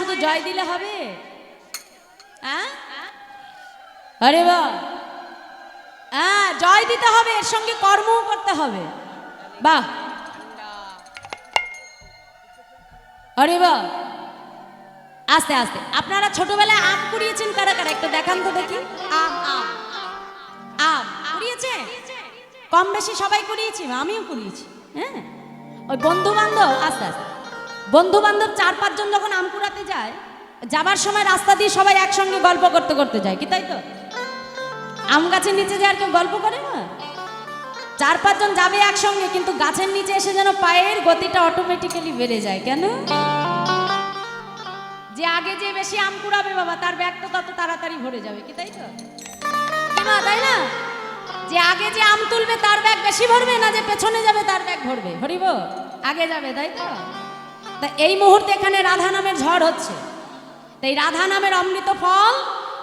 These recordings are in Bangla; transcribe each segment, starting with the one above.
শুধু জয় দিলে হবে? হ্যাঁ? আরে বাহ। হ্যাঁ জয় দিতে হবে এর সঙ্গে কর্মও করতে হবে। বাহ। আরে বাহ। আস্তে আস্তে। আপনারা ছোটবেলায় আম কুড়িয়েছেন কারা কারা? একটু দেখান তো দেখি। আম আম। আম। কুড়িয়েছে? কম বেশি সবাই কুড়িয়েছি? আমিও কুড়িয়েছি। হ্যাঁ? ওই বন্ধু বান্ধব আস্তে আস্তে। বন্ধু বান্ধব চার পাঁচজন যখন আম কুড়াতে যায়, যাবার সময় রাস্তা দিয়ে সবাই একসঙ্গে গল্প করতে করতে যায়, কি তাই তো? আম গাছের নিচে যে আর কেউ গল্প করে না? চার পাঁচজন যাবে একসঙ্গে, কিন্তু গাছের নিচে এসে যেন পায়ের গতিটা অটোমেটিক্যালি বেড়ে যায়, কেন? যে আগে যে বেশি আম কুড়াবে বাবা, তার ব্যাগ তো তত তাড়াতাড়ি ভরে যাবে, কি তাই তো? মা তাই না? যে আগে যে আম তুলবে, তার ব্যাগ বেশি ভরবে না যে পেছনে যাবে, তার ব্যাগ ভরবে হরিব আগে যাবে, তাই তো? তা এই মুহূর্তে এখানে রাধা নামের ঝড় হচ্ছে। তাই রাধা নামের অমৃত ফল,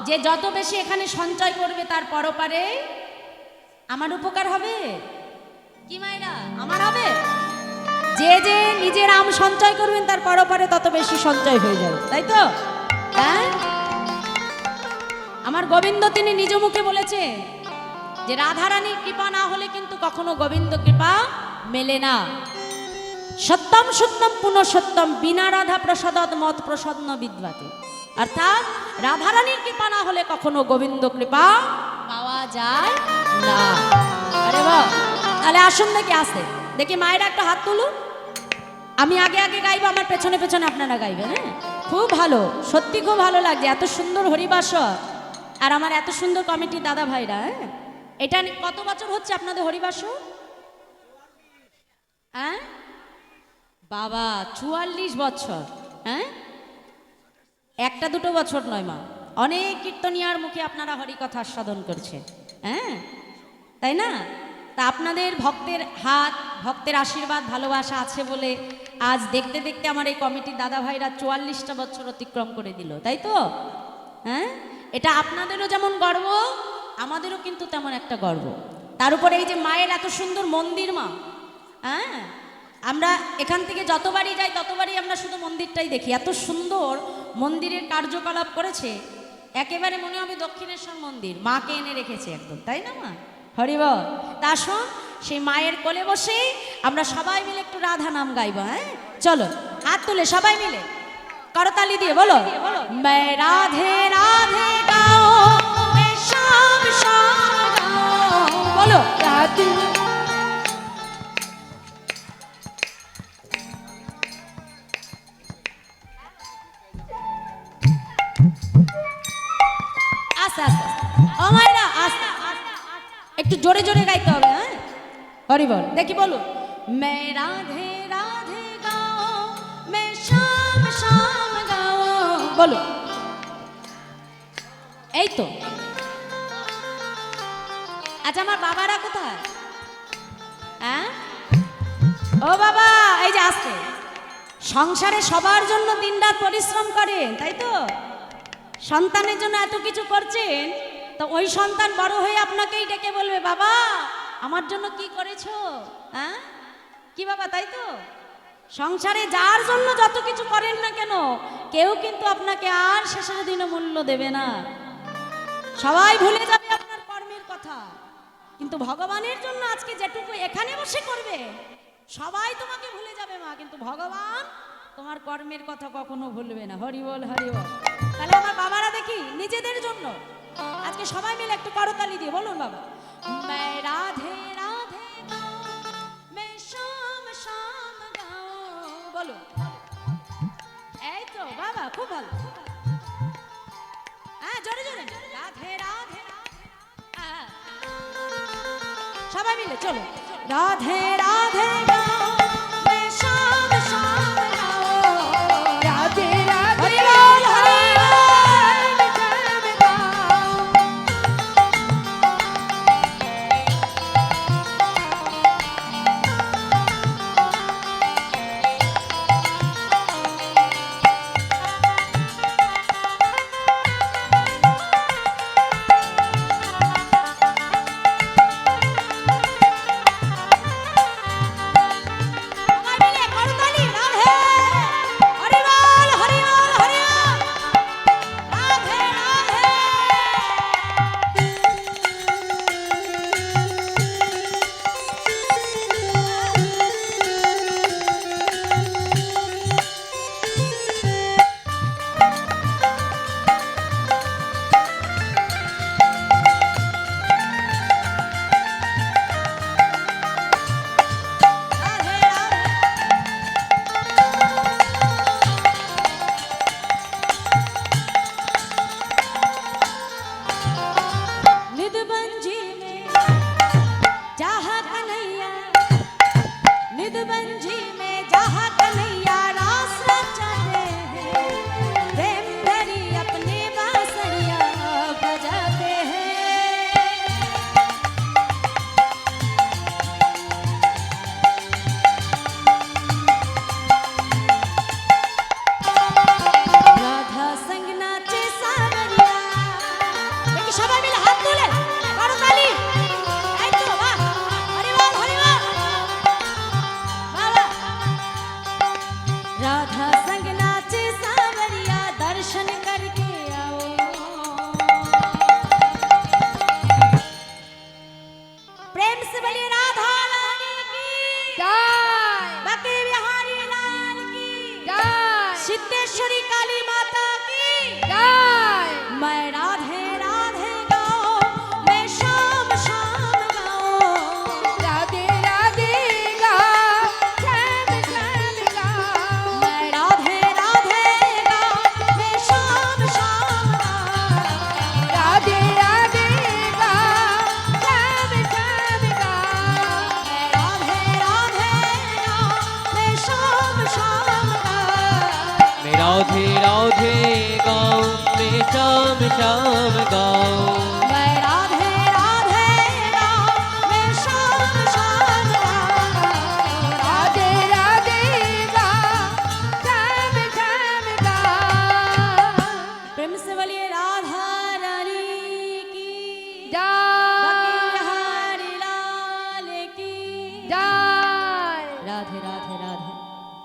যে যত বেশি এখানে সঞ্চয় করবে তার পরপারে আমার উপকার হবে? কি মায়েরা, আমার হবে? যে যে নিজের আম সঞ্চয় করবেন তার পরপারে তত বেশি সঞ্চয় হয়ে যাবে, তাই তো? হ্যাঁ? আমার গোবিন্দ তিনি নিজ মুখে বলেছে যে রাধারানীর কৃপা না হলে কিন্তু কখনো গোবিন্দ কৃপা মেলে না। সত্যম সত্যম পুনঃ সত্যম বিনা রাধা প্রসাদত মত প্রসন্ন বিদ্বাতে। অর্থাৎ রাধারানীর কৃপা না হলে কখনো গোবিন্দ কৃপা পাওয়া যায় না। তাহলে আসুন দেখি আসতে। দেখি মায়েরা একটা হাত তুলুন। আমি আগে আগে গাইবো, আমার পেছনে পেছনে আপনারা গাইবেন হ্যাঁ? খুব ভালো, সত্যি খুব ভালো লাগছে, এত সুন্দর হরিবাস আর আমার এত সুন্দর কমিটি দাদা ভাইরা হ্যাঁ? এটা কত বছর হচ্ছে আপনাদের হরিবাস হ্যাঁ? বাবা, চুয়াল্লিশ বছর হ্যাঁ? একটা দুটো বছর নয় মা। অনেক কীর্তনিয়ার মুখে আপনারা হরিকথা আস্বাদন করছে হ্যাঁ? তাই না? তা আপনাদের ভক্তের হাত, ভক্তের আশীর্বাদ, ভালোবাসা আছে বলে আজ দেখতে দেখতে আমার এই কমিটির দাদা ভাইরা চুয়াল্লিশটা বছর অতিক্রম করে দিল, তাই তো? হ্যাঁ? এটা আপনাদেরও যেমন গর্ব, আমাদেরও কিন্তু তেমন একটা গর্ব। তার উপরে এই যে মায়ের এত সুন্দর মন্দির মা হ্যাঁ? আমরা এখান থেকে যতবারই যাই, ততবারই আমরা শুধু মন্দিরটাই দেখি। এত সুন্দর মন্দিরের কার্যকলাপ করেছে। একেবারে মনে হবে দক্ষিণেশ্বর মন্দির। মাকে এনে রেখেছে একদম, তাই না মা? হরিব, তা শোন, সেই মায়ের কোলে বসে আমরা সবাই মিলে একটু রাধা নাম গাইব হ্যাঁ? চলো, হাত তুলে সবাই মিলে। করতালি দিয়ে, বলো। রাধে রাধে গাও। বলো। রাধে। জোরে জোরে গাইতে হবে হ্যাঁ? হরি বল। দেখি বলো मैं রাধে রাধে গাও मैं শাম শাম গাও। বলো এই তো। আচ্ছা আমার বাবারা কোথায়? হ্যাঁ? ও বাবা, এই যে আসতে সংসারে সবার জন্য দিনরাত পরিশ্রম করেন, তাই তো? সন্তানের জন্য এত কিছু করছেন? তো ওই সন্তান বড় হয়ে আপনাকেই ডেকে বলবে, বাবা, আমার জন্য কি করেছ? হ্যাঁ? কি বাবা, তাই তো? সংসারে যার জন্য যত কিছু করেন না কেন, কেউ কিন্তু আপনাকে আর শেষের দিনে মূল্য দেবে না। সবাই ভুলে যাবে আপনার কর্মের কথা। কিন্তু ভগবানের জন্য আজকে যেটুকু এখানে বসে করবে, সবাই তোমাকে ভুলে যাবে মা, কিন্তু ভগবান তোমার কর্মের কথা কখনো ভুলবে না। হরি বল হরি বল। তাহলে আমার বাবারা দেখি নিজেদের জন্য আজকে সবাই মিলে একটু করতালি দিয়ে বলুন বাবা। রাধে রাধে বলো এই তো বাবা খুব ভালো। হ্যাঁ জোরে জোরে। রাধে রাধে। সবাই মিলে চলো। রাধে রাধে সিদ্ধেশ্বরী কালী মা राधे राधे गाओ श्याम श्याम गाओ।